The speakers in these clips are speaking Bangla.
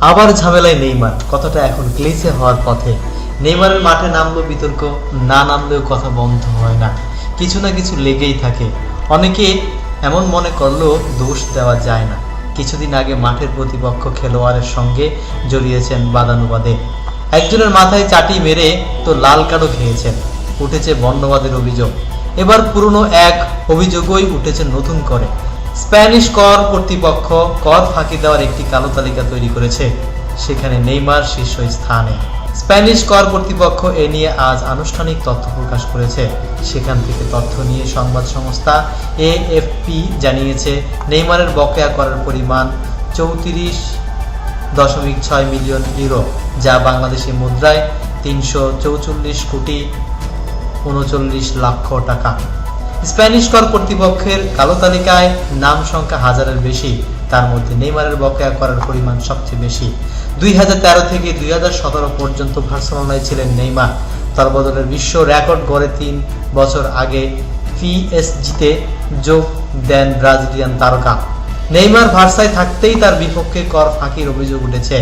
আবার ঝামেলায় নেইমার। কথাটা এখন ক্লেসে হওয়ার পথে। নেইমারের মাঠে নামলো বিতর্ক, না নামলেও কথা বন্ধ হয় না। কিছু না কিছু লেগেই থাকে। অনেকে এমন মনে করলেও দোষ দেওয়া যায় না। কিছুদিন আগে মাঠের প্রতিপক্ষ খেলোয়াড়ের সঙ্গে জড়িয়েছেন বাদানুবাদে। একজনের মাথায় চাটি মেরে তো লাল কার্ডও খেয়েছেন। উঠেছে বর্ণবাদের অভিযোগ। এবার পুরনো এক অভিযোগই উঠেছে নতুন করে। স্প্যানিশ কর কর্তৃপক্ষ কর ফাঁকি দেওয়ার একটি কালো তালিকা তৈরি করেছে। সেখানে নেইমার শীর্ষ স্থানে। স্প্যানিশ কর কর্তৃপক্ষ এ নিয়ে আজ আনুষ্ঠানিক তথ্য প্রকাশ করেছে। সেখান থেকে তথ্য নিয়ে সংবাদ সংস্থা এএফপি জানিয়েছে, নেইমারের বকেয়া করার পরিমাণ চৌত্রিশ দশমিক ছয় মিলিয়ন ইউরো, যা বাংলাদেশি মুদ্রায় তিনশো চৌচল্লিশ কোটি উনচল্লিশ লক্ষ টাকা। স্প্যানিশ কর কর্তৃপক্ষের কালো তালিকায় নাম সংখ্যা হাজারের বেশি। তার মধ্যে নেইমারের বকেয়া করার পরিমাণ সবচেয়ে বেশি। দুই হাজার তেরো থেকে দুই হাজার সতেরো পর্যন্ত বার্সেলোনায় ছিলেন নেইমার। তার বদলের বিশ্ব রেকর্ড গড়ে তিন বছর আগে পিএসজিতে যোগ দেন ব্রাজিলিয়ান তারকা। নেইমার ভার্সায় থাকতেই তার বিপক্ষে কর ফাঁকির অভিযোগ উঠেছে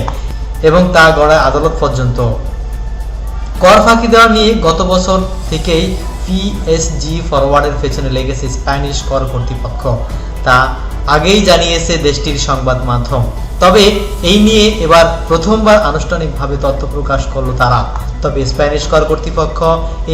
এবং তা গড়ায় আদালত পর্যন্ত। কর ফাঁকি দেওয়া নিয়ে গত বছর থেকেই পিএসজি ফরওয়ার্ডের পেছনে লেগেছে স্প্যানিশ কর কর্তৃপক্ষ। তা আগেই জানিয়েছে দেশটির সংবাদ মাধ্যম। তবে এই নিয়ে এবার প্রথমবার আনুষ্ঠানিকভাবে তথ্য প্রকাশ করল তারা। তবে স্প্যানিশ কর কর্তৃপক্ষ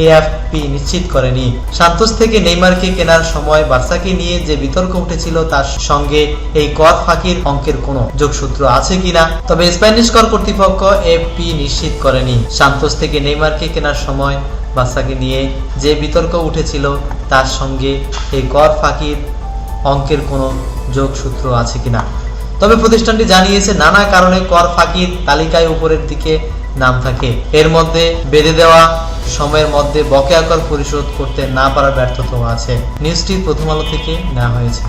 এএফপি নিশ্চিত করেনি। সান্তোস থেকে নেইমারকে কেনার সময় বার্সাকে নিয়ে যে বিতর্ক উঠেছিল তার সঙ্গে এই কর ফাঁকির অঙ্কের কোনো যোগসূত্র আছে কিনা, তবে স্প্যানিশ কর কর্তৃপক্ষ এফপি নিশ্চিত করেনি। সান্তোস থেকে নেইমারকে কেনার সময় বার্সাকে নিয়ে যে বিতর্ক উঠেছিল, তার সঙ্গে এই কর ফাঁকির অঙ্কের কোনো যোগসূত্র আছে কিনা? তবে প্রতিষ্ঠানটি জানিয়েছে, নানা কারণে কর ফাঁকির তালিকায় উপরের দিকে নাম থাকে। এর মধ্যে বেঁধে দেওয়া সময়ের মধ্যে বকেয়া কর পরিশোধ করতে না পারার ব্যর্থতাও আছে। নিউজটি প্রথম আলো থেকে নেওয়া হয়েছে।